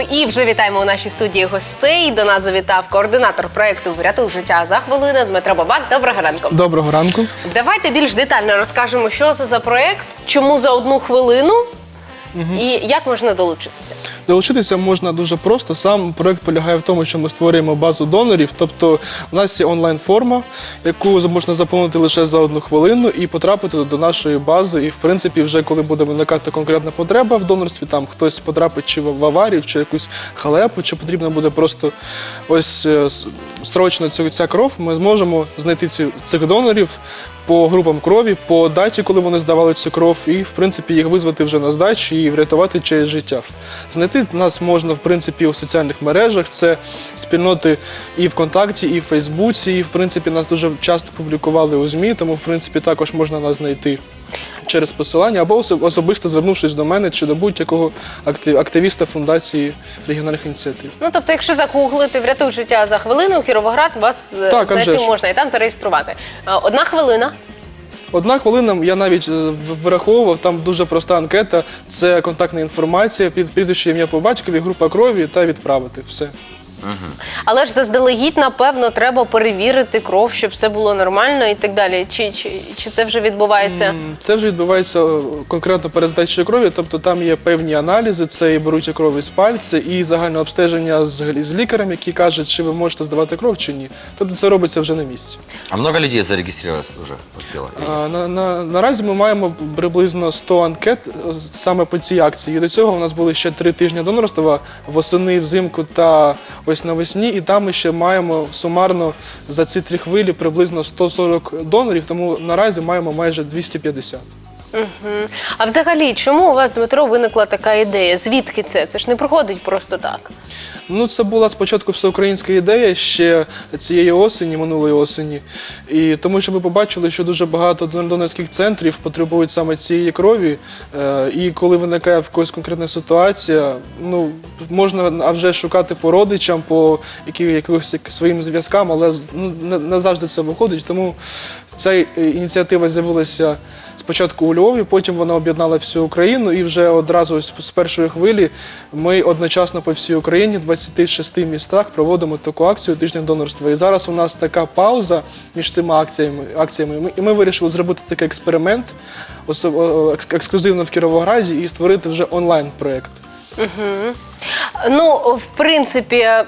І вже вітаємо у нашій студії гостей. До нас завітав координатор проекту Врятуй життя за хвилину Дмитро Бабак. Доброго ранку. Доброго ранку. Давайте більш детально розкажемо, що це за проект, чому за одну хвилину і як можна долучитися. Долучитися можна дуже просто. Сам проект полягає в тому, що ми створюємо базу донорів. Тобто, у нас є онлайн-форма, яку можна заповнити лише за одну хвилину і потрапити до нашої бази. І в принципі, вже коли буде виникати конкретна потреба в донорстві, там хтось потрапить чи в аварію, чи якусь халепу, чи потрібно буде просто ось е, срочно ця кров, ми зможемо знайти цих донорів. По групам крові, по даті, коли вони здавали цю кров, і в принципі їх визвати вже на здачу і врятувати через життя. Знайти нас можна в принципі у соціальних мережах. Це спільноти і ВКонтакті, і в Фейсбуці. І в принципі нас дуже часто публікували у ЗМІ, тому в принципі також можна нас знайти через посилання або особисто звернувшись до мене чи до будь-якого актив- активіста фундації регіональних ініціатив. Ну тобто, якщо загуглити врятуй життя за хвилину, Кіровоград вас е, Так, знайти можна і там зареєструвати. Е, Одна хвилина. Одна хвилина я навіть е, враховував, там дуже проста анкета. Це контактна інформація, прізвище ім'я по батькові, група крові та відправити. Все. Але ж заздалегідь, напевно, треба перевірити кров, щоб все було нормально і так далі. Чи, чи, чи це вже відбувається? М, Це вже відбувається е, конкретно перед здачею крові, тобто там є певні аналізи, це і беруть кров із пальця, і загальне обстеження з, гл- з лікарем, який каже, чи ви можете здавати кров, чи ні. Тобто це робиться вже на місці. А много людей зарегистрировалось уже успело? А, На, на, наразі ми маємо приблизно 100 анкет е, саме по цій акції. І до цього у нас були ще три тижні донорства восени, взимку та ось навесні. І там ми ще маємо сумарно за ці три хвилі приблизно 140 донорів, тому наразі маємо майже 250. Мгм. А взагалі, чому у вас, Дмитро, виникла така ідея? Звідки це? Це ж не проходить просто так. Ну, це була спочатку всеукраїнська ідея ще цієї осені, минулої осені. І тому що ми побачили, що дуже багато дон- донорських центрів потребують саме цієї крові. Е, І коли виникає в когось конкретна ситуація, ну можна а вже шукати по родичам, по якихось як- своїм зв'язкам, але ну, не, не завжди це виходить. Тому ця ініціатива з'явилася спочатку у Львові, потім вона об'єднала всю Україну, і вже одразу з першої хвилі ми одночасно по всій Україні, в 26 містах, проводимо таку акцію тиждень донорства. І зараз у нас така пауза між цими акціями. акціями. І ми- вирішили зробити такий експеримент ексклюзивно в Кіровограді і створити вже онлайн-проєкт. Ну, в принципі, е,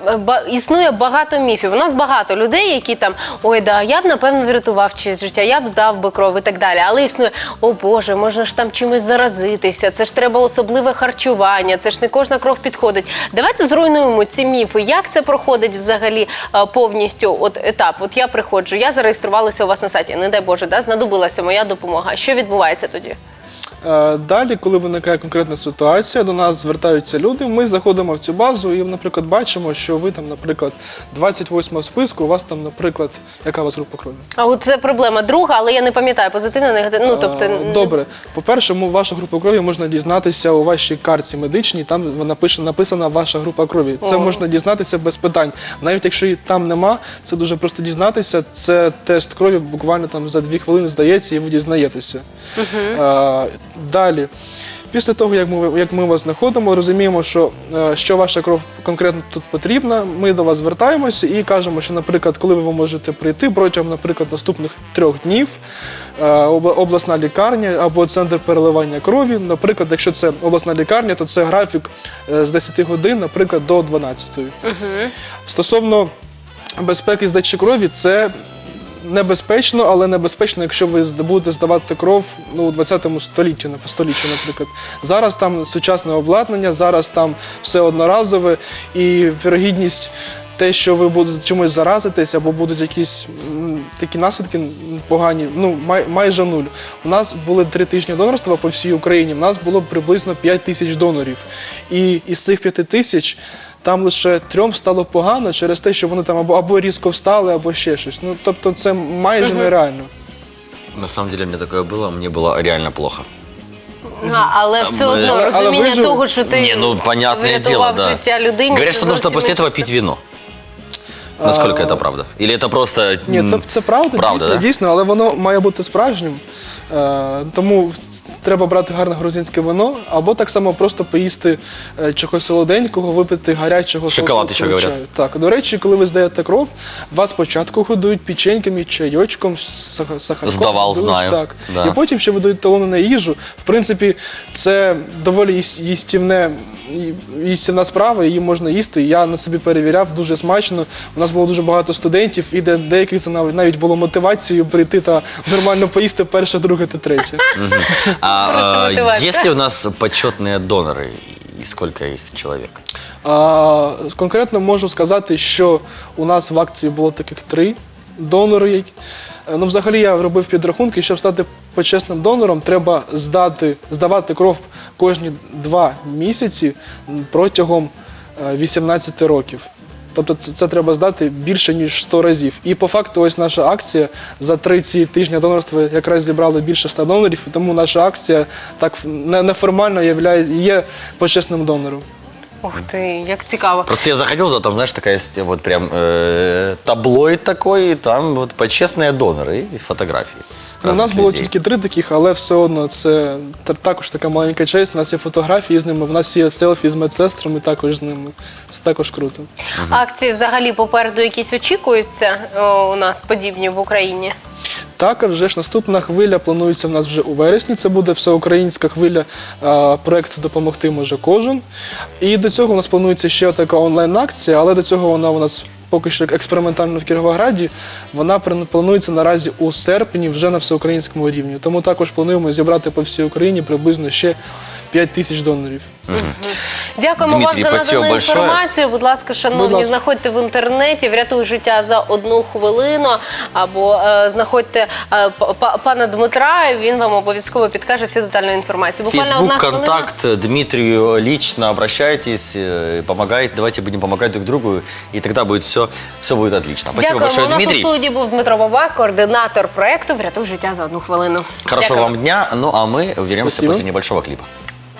існує багато міфів. У нас багато людей, які там ой, да, я б напевно врятував чиєсь життя, я б здав би кров і так далі. Але існує, о Боже, можна ж там чимось заразитися. Це ж треба особливе харчування, це ж не кожна кров підходить. Давайте зруйнуємо ці міфи. Як це проходить взагалі е, повністю? От етап. От я приходжу, я зареєструвалася у вас на сайті. Не дай Боже, да, знадобилася моя допомога. Що відбувається тоді? Е, Далі, коли виникає конкретна ситуація, до нас звертаються люди. Ми заходимо в цю базу і, наприклад, бачимо, що ви там, наприклад, 28 в списку, у вас там, наприклад, яка у вас група крові? А от це проблема друга, але я не пам'ятаю позитивна, негативна. Ну тобто Е, Добре, по-перше, вашу групу крові можна дізнатися у вашій карті медичній. Там вона пише написана ваша група крові. Це можна дізнатися без питань. Навіть якщо її там нема, це дуже просто дізнатися. Це тест крові буквально там за дві хвилини здається, і ви дізнаєтеся. Далі. Після того, як ми, як ми вас знаходимо, розуміємо, що, е, що ваша кров конкретно тут потрібна, ми до вас звертаємося і кажемо, що, наприклад, коли ви можете прийти протягом, наприклад, наступних трьох днів, е, обласна лікарня або центр переливання крові. Наприклад, якщо це обласна лікарня, то це графік е, з 10 годин, наприклад, до 12. Стосовно безпеки здачі крові, це небезпечно, але небезпечно, якщо ви будете здавати кров ну, у 20 столітті, на- столітті, наприклад. Зараз там сучасне обладнання, зараз там все одноразове і вірогідність. Те, що ви будете чимось заразитись, або будуть якісь такі наслідки погані, ну май, майже нуль. У нас були три тижні донорства по всій Україні. У нас було приблизно 5 тисяч донорів. І із цих 5 тисяч там лише трьом стало погано через те, що вони там або, або різко встали, або ще щось. Ну тобто це майже нереально. На самом деле у меня такое было, мне было реально плохо. А, але все ми- одно Але- але розуміння вижив. того, що ти Не, ну понятное врятував дело, да. життя людині. Говорят, це что нужно зовсім после не этого те пить вино. Насколько А, это правда? Или это просто... Ні, це, м, це правда, правда, дійсно, да? дійсно, але воно має бути справжнім. Е, тому треба брати гарне грузинське вино, або так само просто поїсти е, чогось солоденького, випити гарячого Шоколад ще до говорять. Так, до речі, коли ви здаєте кров, вас спочатку годують печеньками, чайочком, сах- сахарком. Годують, знаю. Так. Да. І потім ще видають талони на їжу. В принципі, це доволі їс- їстівне ї- Їстівна справа, її можна їсти. Я на собі перевіряв дуже смачно. У нас було дуже багато студентів, і де деяких це навіть навіть було мотивацією прийти та нормально поїсти перше, друге та третє. А, Хорошая э, мотивация. есть ли у нас почетные доноры? И сколько их человек? А, конкретно можу сказати, що у нас в акції було таких три донори. які- Е, Ну, взагалі я робив підрахунки, щоб стати почесним донором, треба здати, здавати кров кожні два місяці м, протягом е, 18 років. Тобто це, це треба здати більше ніж 100 разів. І по факту, ось наша акція за три ці тижні донорства якраз зібрали більше 100 донорів, і тому наша акція так не- неформально являє, є почесним донором. Ух ти, як цікаво. Просто я заходил, туда, там, знаешь, такая есть вот прям э, таблоид такой, и там вот почестные доноры и фотографии. Ну, у нас разных було людей. тільки три таких, але все одно це також така маленька честь. У нас є фотографії з ними, в нас є селфі з медсестрами також з ними. Це також круто. Акції взагалі попереду якісь очікуються о, у нас подібні в Україні. Так, а вже ж наступна хвиля планується в нас вже у вересні. Це буде всеукраїнська хвиля а, проекту Допомогти може кожен. І до цього у нас планується ще така онлайн-акція, але до цього вона у нас поки що експериментально в Кіровограді. Вона планується наразі у серпні вже на всеукраїнському рівні. Тому також плануємо зібрати по всій Україні приблизно ще 5 тисяч донорів. Дякуємо Дмитрій, вам за спасибо надану большое. інформацію. Будь ласка, шановні, ласка. знаходьте в інтернеті, врятуй життя за одну хвилину. Або е, знаходьте е, п- па- пана Дмитра. Він вам обов'язково підкаже всю детальну інформацію. Фейсбук, контакт, Дмитрию лично обращайтесь, э, помогайте, давайте будем помогать друг другу, и тогда будет все, все будет отлично. Спасибо Дякуємо. большое, У нас Дмитрий. у студії був Дмитро Бабак, координатор проекту Врятуй життя за одну хвилину. Хорошего Дякую. вам дня, ну а мы вернемся Спасибо. после небольшого клипа.